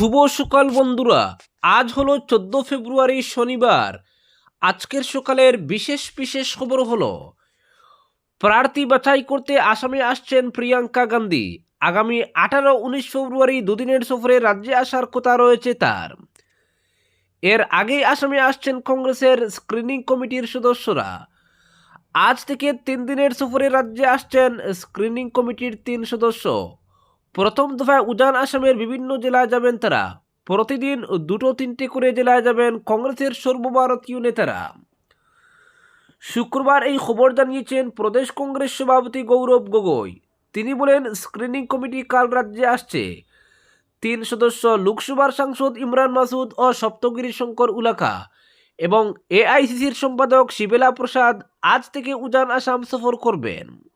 শুভ সকাল বন্ধুরা। আজ হলো চোদ্দ ফেব্রুয়ারি শনিবার। আজকের সকালের বিশেষ বিশেষ খবর হলো, প্রার্থী বাছাই করতে আসামে আসছেন প্রিয়াঙ্কা গান্ধী। আগামী আঠারো উনিশ ফেব্রুয়ারি দুদিনের সফরে রাজ্যে আসার কথা রয়েছে তার। এর আগেই আসামে আসছেন কংগ্রেসের স্ক্রিনিং কমিটির সদস্যরা। আজ থেকে তিন দিনের সফরে রাজ্যে আসছেন স্ক্রিনিং কমিটির তিন সদস্য। প্রথম দফায় উজান আসামের বিভিন্ন জেলায় যাবেন তারা। প্রতিদিন দুটো তিনটে করে জেলায় যাবেন কংগ্রেসের সর্বভারতীয় নেতারা। শুক্রবার এই খবর জানিয়েছেন প্রদেশ কংগ্রেস সভাপতি গৌরব গগৈ। তিনি বলেন, স্ক্রিনিং কমিটি কাল রাজ্যে আসছে। তিন সদস্য লোকসভার সাংসদ ইমরান মাসুদ ও সপ্তগিরি শঙ্কর উলাকা এবং এআইসিসির সম্পাদক শিবেলা প্রসাদ আজ থেকে উজান আসাম সফর করবেন।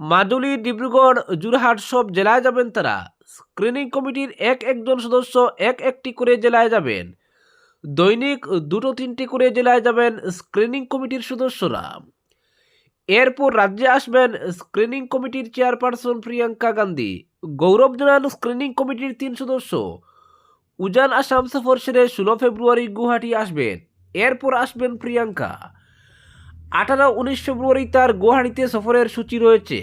মাজুলি ডিব্রুগড় যোরহাট সব জেলায় যাবেন তারা। স্ক্রিনিং কমিটির এক একজন সদস্য এক একটি করে জেলায় যাবেন। দৈনিক দুটো তিনটি করে জেলায় যাবেন স্ক্রিনিং কমিটির সদস্যরা। এরপর রাজ্যে আসবেন স্ক্রিনিং কমিটির চেয়ারপারসন প্রিয়াঙ্কা গান্ধী। গৌরব জানান স্ক্রিনিং কমিটির তিন সদস্য। উজান আসাম সফর সেরে ষোলো ফেব্রুয়ারি গুয়াহাটি আসবেন। এরপর আসবেন প্রিয়াঙ্কা। আঠারো, উনিশ ফেব্রুয়ারি তার গুয়াহাটিতে সফরের সূচি রয়েছে।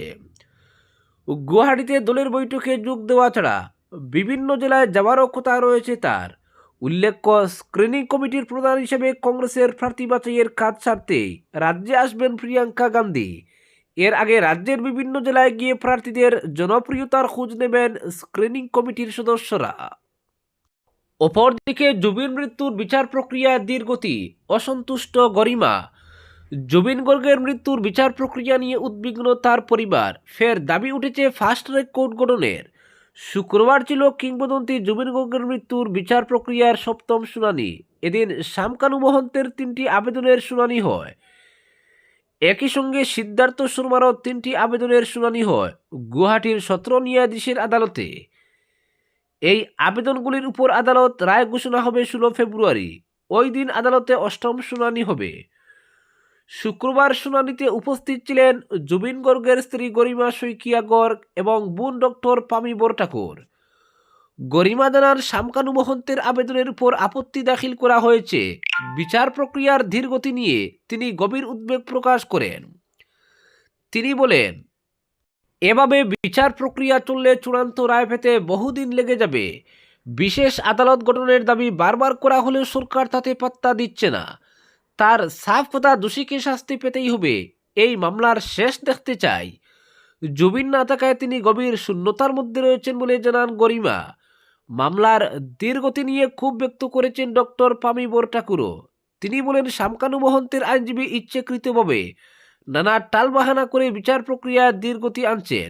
গুয়াহাটিতে দলের বৈঠকে যোগ দেওয়া ছাড়া বিভিন্ন জেলায় যাওয়ারও কথা রয়েছে তার। উল্লেখ্য স্ক্রিনিং কমিটির প্রধান হিসেবে কংগ্রেসের প্রার্থী বাছাইয়ের কাজ সারতে রাজ্যে আসবেন প্রিয়াঙ্কা গান্ধী। এর আগে রাজ্যের বিভিন্ন জেলায় গিয়ে প্রার্থীদের জনপ্রিয়তার খোঁজ নেবেন স্ক্রিনিং কমিটির সদস্যরা। অপরদিকে, জুবিন মৃত্যুর বিচার প্রক্রিয়ায় দীর্ঘতি অসন্তুষ্ট গরিমা জুবিন গর্গের মৃত্যুর বিচার প্রক্রিয়া নিয়ে উদ্বিগ্ন তার পরিবার। ফের দাবি উঠেছে ফাস্ট ট্র্যাক কোর্ট গঠনের। শুক্রবার ছিল কিংবদন্তি জুবিন গর্গের মৃত্যুর বিচার প্রক্রিয়ার সপ্তম শুনানি। এদিন শামকানু মহন্তের তিনটি আবেদনের শুনানি হয়। একই সঙ্গে সিদ্ধার্থ শর্মারও তিনটি আবেদনের শুনানি হয় গুয়াহাটির সত্র ন্যায়াধীশের আদালতে। এই আবেদনগুলির উপর আদালত রায় ঘোষণা হবে ষোলো ফেব্রুয়ারি। ওই দিন আদালতে অষ্টম শুনানি হবে। শুক্রবার শুনানিতে উপস্থিত ছিলেন জুবিন গর্গের স্ত্রী গরিমা শইকিয়া গর্গ এবং বোন ডক্টর পামি বরঠাকুর গরিমা জানার শামকানু মহন্তের আবেদনের উপর আপত্তি দাখিল করা হয়েছে। বিচার প্রক্রিয়ার ধীরগতি নিয়ে তিনি গভীর উদ্বেগ প্রকাশ করেন। তিনি বলেন, এভাবে বিচার প্রক্রিয়া চললে চূড়ান্ত রায় পেতে বহুদিন লেগে যাবে। বিশেষ আদালত গঠনের দাবি বারবার করা হলেও সরকার তাতে পাত্তা দিচ্ছে না। তার সাফ কথা দোষীকে শাস্তি পেতেই হবে। এই মামলার শেষ দেখতে চাই। জুবিন না থাকায় তিনি গভীর শূন্যতার মধ্যে রয়েছেন বলে জানান গরিমা। মামলার দীর্ঘতি নিয়ে খুব ব্যক্ত করেছেন ডক্টর পামি বরঠাকুরও তিনি বলেন, শামকানু মহন্তের আইনজীবী ইচ্ছেকৃতভাবে নানা টালবাহানা করে বিচার প্রক্রিয়া দীর্ঘতি আনছেন।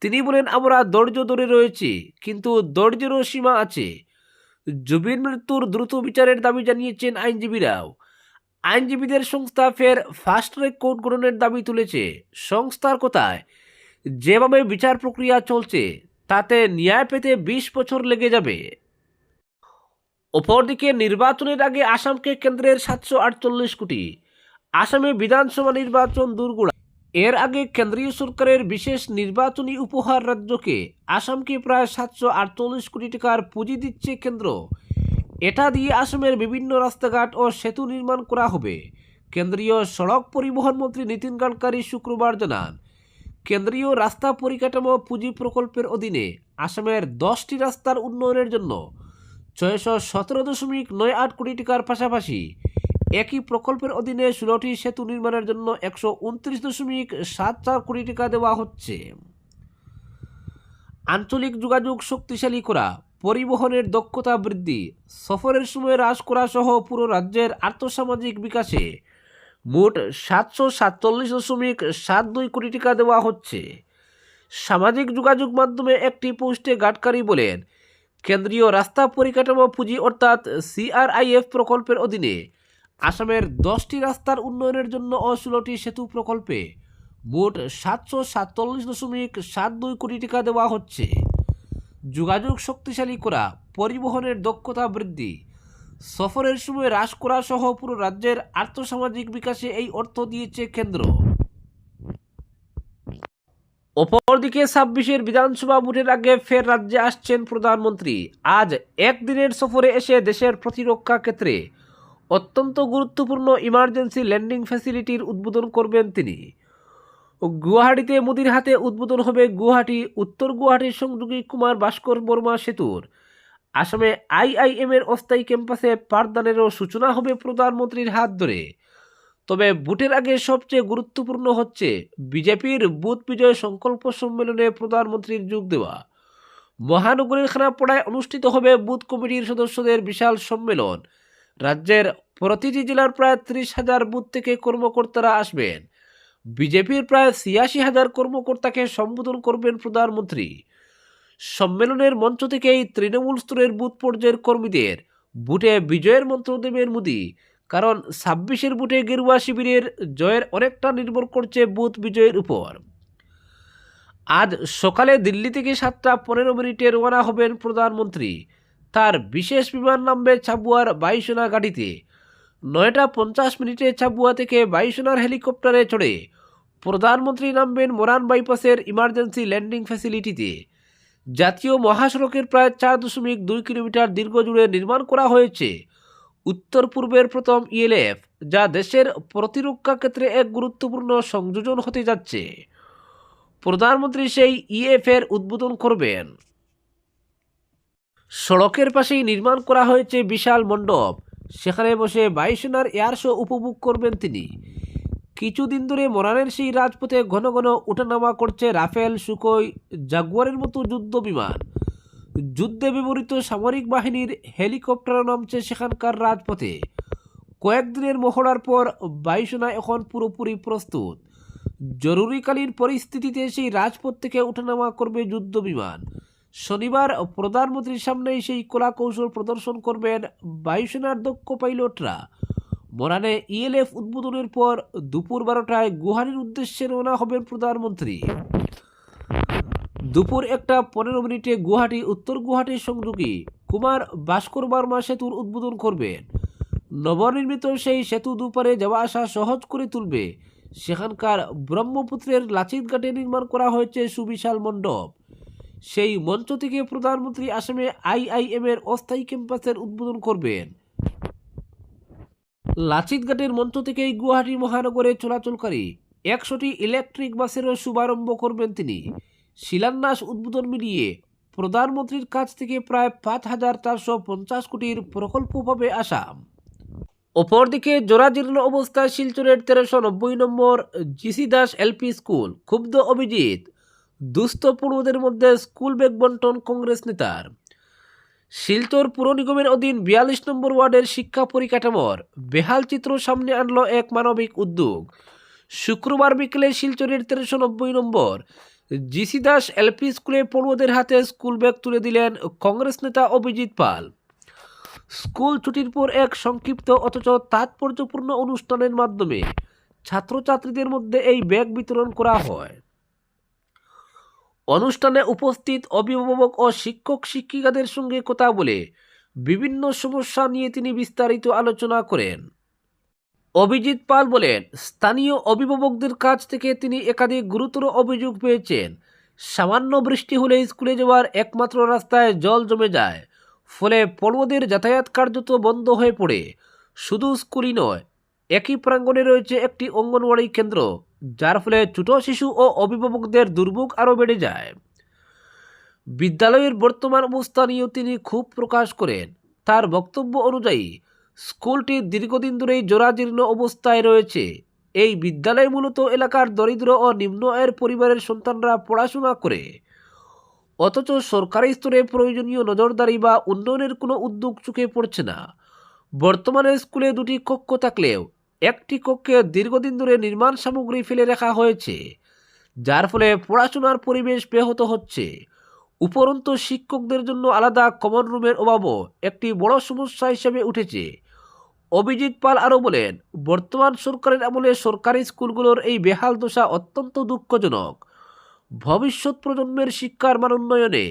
তিনি বলেন, আমরা ধৈর্য ধরে রয়েছি, কিন্তু ধৈর্যেরও সীমা আছে। জুবিন মৃত্যুর দ্রুত বিচারের দাবি জানিয়েছেন আইনজীবীরাও। আইনজীবীদের সংস্থা ফের ফাস্ট ট্র্যাক কোর্ট গঠনের দাবি তুলেছে। সংস্থার কথায়, যেভাবে বিচার প্রক্রিয়া চলছে, তাতে ন্যায় পেতে বিশ বছর লেগে যাবে। অপরদিকে নির্বাচনের আগে আসামকে কেন্দ্রের সাতশো আটচল্লিশ কোটি, আসামে বিধানসভা নির্বাচন দুর্গুড়া। এর আগে কেন্দ্রীয় সরকারের বিশেষ নির্বাচনী উপহার রাজ্যকে আসামকে প্রায় সাতশো আটচল্লিশ কোটি টাকার পুঁজি দিচ্ছে কেন্দ্র। এটা দিয়ে আসামের বিভিন্ন রাস্তাঘাট ও সেতু নির্মাণ করা হবে। কেন্দ্রীয় সড়ক পরিবহন মন্ত্রী নীতিন গাডকারি শুক্রবার জানান, কেন্দ্রীয় রাস্তা পরিকাঠামো পুঁজি প্রকল্পের অধীনে আসামের দশটি রাস্তার উন্নয়নের জন্য ছয়শো সতেরো দশমিক নয় আট কোটি টাকার পাশাপাশি একই প্রকল্পের অধীনে ষোলোটি সেতু নির্মাণের জন্য একশো উনত্রিশ দশমিক সাত চার কোটি টাকা দেওয়া হচ্ছে। আঞ্চলিক যোগাযোগ শক্তিশালী করা পরিবহনের দক্ষতা বৃদ্ধি, সফরের সময় হ্রাস করা সহ পুরো রাজ্যের আর্থসামাজিক বিকাশে মোট সাতশো সাতচল্লিশ দশমিক সাত দুই কোটি টাকা দেওয়া হচ্ছে। সামাজিক যোগাযোগ মাধ্যমে একটি পোস্টে গাডকারি বলেন, কেন্দ্রীয় রাস্তা পরিকাঠামো পুঁজি অর্থাৎ সিআরআইএফ প্রকল্পের অধীনে আসামের দশটি রাস্তার উন্নয়নের জন্য ও ষোলোটি সেতু প্রকল্পে মোট সাতশো সাতচল্লিশ দশমিক সাত দুই কোটি টাকা দেওয়া হচ্ছে। যোগাযোগ শক্তিশালী করা, পরিবহনের দক্ষতা বৃদ্ধি। সফরের সময় হ্রাস করা সহ পুরো রাজ্যের আর্থসামাজিক বিকাশে এই অর্থ দিয়েছে কেন্দ্র। অপরদিকে ছাব্বিশের বিধানসভা ভোটের আগে ফের রাজ্যে আসছেন প্রধানমন্ত্রী। আজ একদিনের সফরে এসে দেশের প্রতিরক্ষা ক্ষেত্রে অত্যন্ত গুরুত্বপূর্ণ ইমার্জেন্সি ল্যান্ডিং ফ্যাসিলিটির উদ্বোধন করবেন তিনি। গুয়াহাটিতে মোদির হাতে উদ্বোধন হবে গুয়াহাটি, উত্তর গুয়াহাটির সংযোগী কুমার ভাস্কর বর্মা সেতুর। আসামে আইআইএম এর অস্থায়ী ক্যাম্পাসে পাঠদানেরও সূচনা হবে প্রধানমন্ত্রীর হাত ধরে। তবে বুটের আগে সবচেয়ে গুরুত্বপূর্ণ হচ্ছে বিজেপির বুথ বিজয় সংকল্প সম্মেলনে প্রধানমন্ত্রীর যোগ দেওয়া। মহানগরীর খানাপড়ায় অনুষ্ঠিত হবে বুথ কমিটির সদস্যদের বিশাল সম্মেলন। রাজ্যের প্রতিটি জেলার প্রায় ত্রিশ হাজার বুথ থেকে কর্মকর্তারা আসবেন। বিজেপির প্রায় ছিয়াশি হাজার কর্মকর্তাকে সম্বোধন করবেন প্রধানমন্ত্রী। সম্মেলনের মঞ্চ থেকেই তৃণমূল স্তরের বুথ পর্যায়ের কর্মীদের বুটে বিজয়ের মন্ত্র দেবেন মোদী। কারণ ছাব্বিশের বুটে গেরুয়া শিবিরের জয়ের অনেকটা নির্ভর করছে বুথ বিজয়ের উপর। আজ সকালে দিল্লি থেকে সাতটা পনেরো মিনিটে রওনা হবেন প্রধানমন্ত্রী। তার বিশেষ বিমান নামবে চাবুয়ার বায়ুসেনা গাড়িতে নয়টা পঞ্চাশ মিনিটে ছাবুয়া থেকে বায়ুসেনার হেলিকপ্টারে চড়ে প্রধানমন্ত্রী নামবেন মোরান বাইপাসের ইমার্জেন্সি ল্যান্ডিং ফ্যাসিলিটিতে। জাতীয় মহাসড়কের প্রায় চার দশমিক দুই কিলোমিটার দীর্ঘ জুড়ে নির্মাণ করা হয়েছে। উত্তর পূর্বের প্রথম ইএলএফ, যা দেশের প্রতিরক্ষা ক্ষেত্রে এক গুরুত্বপূর্ণ সংযোজন হতে যাচ্ছে। প্রধানমন্ত্রী সেই ইএফ এর উদ্বোধন করবেন। সড়কের পাশেই নির্মাণ করা হয়েছে বিশাল মণ্ডপ। সেখানে বসে বায়ুসেনার এয়ার শো উপভোগ করবেন তিনি। কিছুদিন ধরে মোরানের সেই রাজপথে ঘন ঘন ওঠানামা করছে রাফেল সুকোই জাগুয়ারের মতো যুদ্ধ বিমান। যুদ্ধে ব্যবহৃত সামরিক বাহিনীর হেলিকপ্টার নামছে সেখানকার রাজপথে। কয়েকদিনের মহড়ার পর বায়ুসেনা এখন পুরোপুরি প্রস্তুত। জরুরিকালীন পরিস্থিতিতে সেই রাজপথ থেকে ওঠানামা করবে যুদ্ধ বিমান। শনিবার প্রধানমন্ত্রীর সামনেই সেই কলা কৌশল প্রদর্শন করবেন বায়ুসেনার দক্ষ পাইলটরা। মোরানে ইএলএফ উদ্বোধনের পর দুপুর বারোটায় গুহারির উদ্দেশ্যে রওনা হবেন প্রধানমন্ত্রী। দুপুর একটা পনেরো মিনিটে গুয়াহাটি উত্তর গুয়াহাটির সংযোগী কুমার ভাস্কর বর্মা সেতুর উদ্বোধন করবেন। নবনির্মিত সেই সেতু দুপারে যাওয়া আসা সহজ করে তুলবে। সেখানকার ব্রহ্মপুত্রের লাচিত ঘাটে নির্মাণ করা হয়েছে সুবিশাল মণ্ডপ। সেই মঞ্চ থেকে প্রধানমন্ত্রী আসামে আইআইএম এর অস্থায়ী ক্যাম্পাসের উদ্বোধন করবেন। লাচিত ঘাটের মঞ্চ থেকেই গুয়াহাটি মহানগরে চলাচলকারী একশোটি ইলেকট্রিক বাসেরও শুভারম্ভ করবেন তিনি। শিলান্যাস উদ্বোধন মিলিয়ে প্রধানমন্ত্রীর কাছ থেকে প্রায় পাঁচ হাজার চারশো পঞ্চাশ কোটির প্রকল্প পাবে আসাম। অপরদিকে জোড়াজীর্ণ অবস্থায় শিলচরের তেরোশো নব্বই number GC Das LP school ক্ষুব্ধ অভিজিৎ দুস্থ পড়ুয়াদের মধ্যে স্কুল ব্যাগ বন্টন কংগ্রেস নেতার। শিলচর পুর নিগমের অধীন বিয়াল্লিশ নম্বর ওয়ার্ডের শিক্ষা পরিকাঠামোর বেহাল চিত্র সামনে আনলো এক মানবিক উদ্যোগ। শুক্রবার বিকেলে শিলচরের তেরোশো নব্বই নম্বর জিসি দাস এলপি স্কুলে পড়ুয়াদের হাতে স্কুল ব্যাগ তুলে দিলেন কংগ্রেস নেতা অভিজিৎ পাল। স্কুল ছুটির পর এক সংক্ষিপ্ত অথচ তাৎপর্যপূর্ণ অনুষ্ঠানের মাধ্যমে ছাত্রছাত্রীদের মধ্যে এই ব্যাগ বিতরণ করা হয়। অনুষ্ঠানে উপস্থিত অভিভাবক ও শিক্ষক শিক্ষিকাদের সঙ্গে কথা বলে বিভিন্ন সমস্যা নিয়ে তিনি বিস্তারিত আলোচনা করেন। অভিজিৎ পাল বলেন, স্থানীয় অভিভাবকদের কাছ থেকে তিনি একাধিক গুরুতর অভিযোগ পেয়েছেন। সামান্য বৃষ্টি হলে স্কুলে যাওয়ার একমাত্র রাস্তায় জল জমে যায়, ফলে পড়ুয়াদের যাতায়াত কার্যত বন্ধ হয়ে পড়ে। শুধু স্কুলই নয়, একই প্রাঙ্গণে রয়েছে একটি অঙ্গনওয়াড়ি কেন্দ্র। যার ফলে ছোট শিশু ও অভিভাবকদের দুর্ভোগ আরও বেড়ে যায়। বিদ্যালয়ের বর্তমান অবস্থা নিয়েও তিনি ক্ষোভ প্রকাশ করেন। তার বক্তব্য অনুযায়ী, স্কুলটি দীর্ঘদিন ধরেই জরাজীর্ণ অবস্থায় রয়েছে। এই বিদ্যালয় মূলত এলাকার দরিদ্র ও নিম্ন আয়ের পরিবারের সন্তানরা পড়াশোনা করে। অথচ সরকারি স্তরে প্রয়োজনীয় নজরদারি বা উন্নয়নের কোনো উদ্যোগ চোখে পড়ছে না। বর্তমানে স্কুলে দুটি কক্ষ থাকলেও একটি কক্ষে দীর্ঘদিন ধরে নির্মাণ সামগ্রী ফেলে রাখা হয়েছে, যার ফলে পড়াশোনার পরিবেশ ব্যাহত হচ্ছে। উপরন্তু শিক্ষকদের জন্য আলাদা কমন রুমের অভাবও একটি বড় সমস্যা হিসেবে উঠেছে। অভিজিৎ পাল আরও বলেন, বর্তমান সরকারের আমলে সরকারি স্কুলগুলোর এই বেহাল দশা অত্যন্ত দুঃখজনক। ভবিষ্যৎ প্রজন্মের শিক্ষার মান উন্নয়নে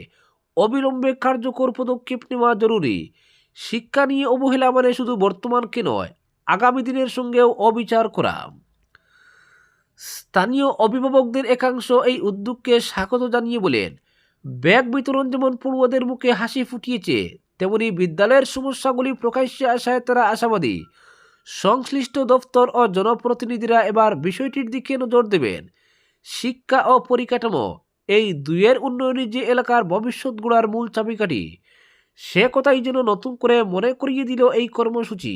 অবিলম্বে কার্যকর পদক্ষেপ নেওয়া জরুরি। শিক্ষা নিয়ে অবহেলা মানে শুধু বর্তমানকে নয় আগামী দিনের সঙ্গেও অবিচার করা। স্থানীয় অভিভাবকদের একাংশ এই উদ্যোগকে স্বাগত জানিয়ে বলেন, ব্যাগ বিতরণ যেমন পড়ুয়াদের মুখে হাসি ফুটিয়েছে, তেমনি বিদ্যালয়ের সমস্যাগুলি প্রকাশ্যে আসায় তারা আশাবাদী। সংশ্লিষ্ট দপ্তর ও জনপ্রতিনিধিরা এবার বিষয়টির দিকে নজর দেবেন। শিক্ষা ও পরিকাঠামো, এই দুইয়ের উন্নয়নে যে এলাকার ভবিষ্যৎ গড়ার মূল চাবিকাঠি, সে কথাই যেন নতুন করে মনে করিয়ে দিল এই কর্মসূচি।